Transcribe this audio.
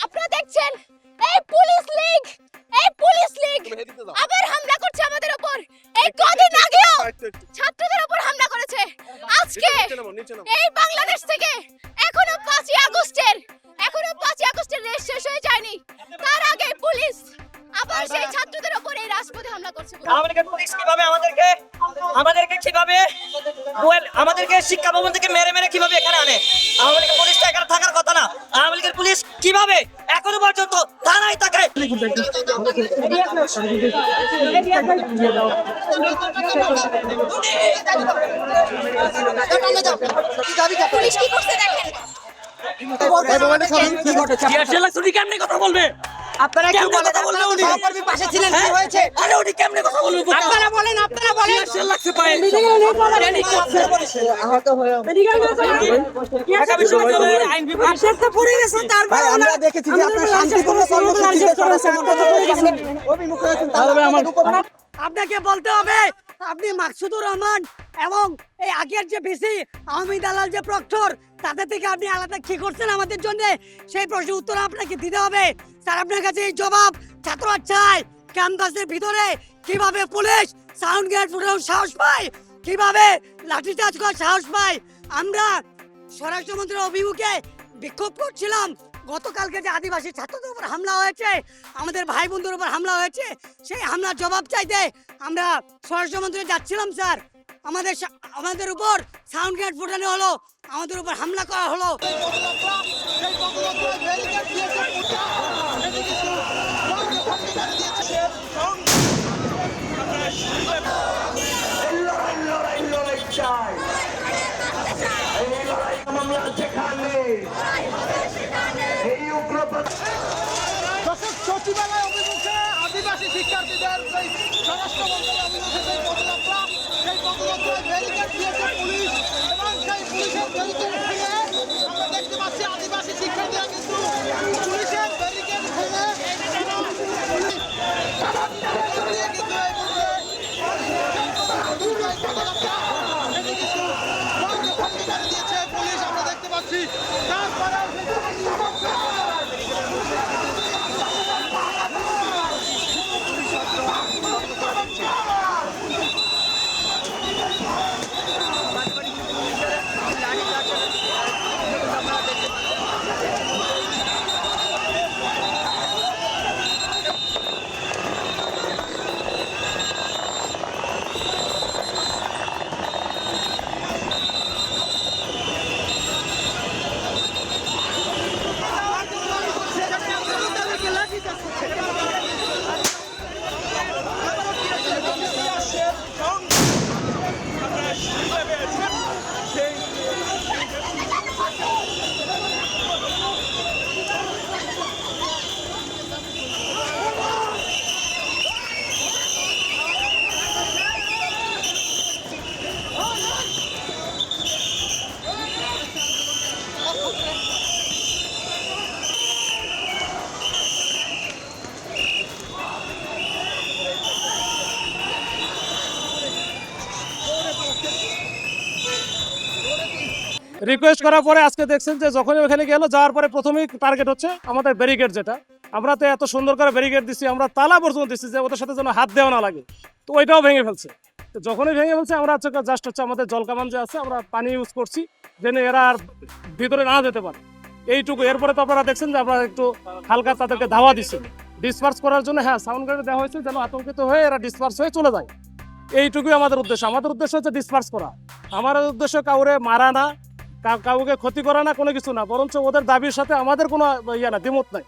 আপনারা দেখছেন? এই পুলিশ লীগ! এই পুলিশ লীগ! আবার হামলা করছে আমাদের উপর এই কদিন আগেও ছাত্রদের উপর হামলা করেছে। আজকে এই বাংলাদেশ থেকে এখনও পাঁচই আগস্টের এখনও পাঁচই আগস্টের রেস শেষ হয়ে যায়নি। তার আগে পুলিশ আবার সেই ছাত্রদের উপর এই রাজপথে হামলা করছে। আমাদেরকে পুলিশ কীভাবে আমাদেরকে আমাদেরকে কীভাবে আমাদেরকে শিক্ষা ভবন থেকে মেরে মেরে কীভাবে এখানে আনে? আমাদেরকে পুলিশটা এখানে থাকার কথা না। আওয়ামী লীগের পুলিশ কীভাবে এখনও পর্যন্ত থানায় থাকে পুলিশ কি করছে দেখেন? কথা বলবে? আপনারা কি বলেন কথা বলবে উনি? সহকর্মী পাশে ছিলেন কি হ্যাঁ? হয়েছে? আরে উনি কেমনে কথা বলবেন আপনারা বলেন আপনারা বলেন। লাগছে পায়ে আহত হয়ে ঢাকা বিশ্ববিদ্যালয়ের আইন বিভাগ। ভাই আমরা দেখেছি যে আপনারা শান্তিপূর্ণ কর্মসূচিতে চলাচল করছেন অভিমুখ হয়েছে তাহলে আমার আপনাকে বলতে হবে আপনি মাকসুদুর রহমান এবং এই আগের যে ভিসি আওয়ামী দালাল যে প্রক্টর, তাদের থেকে আপনি আলাদা কি করছেন আমাদের জন্য? সেই প্রশ্নের উত্তর আপনাকে দিতে হবে। স্যার, আপনার কাছে এই জবাব ছাত্ররা চায় ক্যাম্পাসের ভিতরে কীভাবে পুলিশ সাউন্ড গেট ফুটানোর সাহস পায়? কীভাবে লাঠিচার্জ করার সাহস পায়? আমরা স্বরাষ্ট্রমন্ত্রীর অভিমুখে বিক্ষোভ করছিলাম। গতকালকে যে আদিবাসী ছাত্রদের উপর হামলা হয়েছে, আমাদের ভাই বোনদের উপর হামলা হয়েছে, সেই হামলার জবাব চাইতে আমরা স্বরাষ্ট্রমন্ত্রী যাচ্ছিলাম, স্যার। আমাদের আমাদের উপর সাউন্ড গেট ফুটানো হলো, আমাদের উপর হামলা করা হলো। স্বরাষ্ট্র মন্ত্রণালয় অভিমুখে সেই পদযাত্রা সেই পদযাত্রায় ব্যারিকেড দিয়েছে পুলিশ এবং সেই পুলিশের ব্যারিকেড ভেঙে আমরা দেখতে পাচ্ছি আদিবাসী শিক্ষার্থীরা কিন্তু পুলিশের ব্যারিকেড ভেঙে তারা পুলিশ- নিয়ে কিন্তু এই মুহূর্তে এই পদযাত্রা এটি কিন্তু বন্ধ দিয়েছে পুলিশ আমরা দেখতে পাচ্ছি তারপরে রিকোয়েস্ট করার পরে আজকে দেখছেন যে যখনই ওখানে গেল, যাওয়ার পরে প্রথমেই টার্গেট হচ্ছে আমাদের ব্যারিকেড যেটা। আমরা তো এত সুন্দর করে ব্যারিকেড দিচ্ছি আমরা তালা পর্যন্ত দিচ্ছি যে ওদের সাথে যেন হাত দেওয়া না লাগে। তো ওইটাও ভেঙে ফেলছে। যখনই ভেঙে ফেলছে, আমরা হচ্ছে জাস্ট হচ্ছে আমাদের জলকামান যে আছে, আমরা পানি ইউজ করছি, যেন এরা আর ভিতরে না যেতে পারে। এইটুকু। এরপরে তো আপনারা দেখছেন যে আমরা একটু হালকা তাদেরকে ধাওয়া দিচ্ছি। ডিসপার্স করার জন্য হ্যাঁ সাউন্ড গার্ডে দেওয়া হয়েছে যেন আতঙ্কিত হয়ে এরা ডিসপার্স হয়ে চলে যায়। এইটুকুই আমাদের উদ্দেশ্য। আমাদের উদ্দেশ্য হচ্ছে ডিসপার্স করা। আমার উদ্দেশ্য কাউরে মারা না কাউকে ক্ষতি করা না, কোনো কিছু না। বরঞ্চ ওদের দাবির সাথে আমাদের কোনো ইয়ে না, দ্বিমত নাই।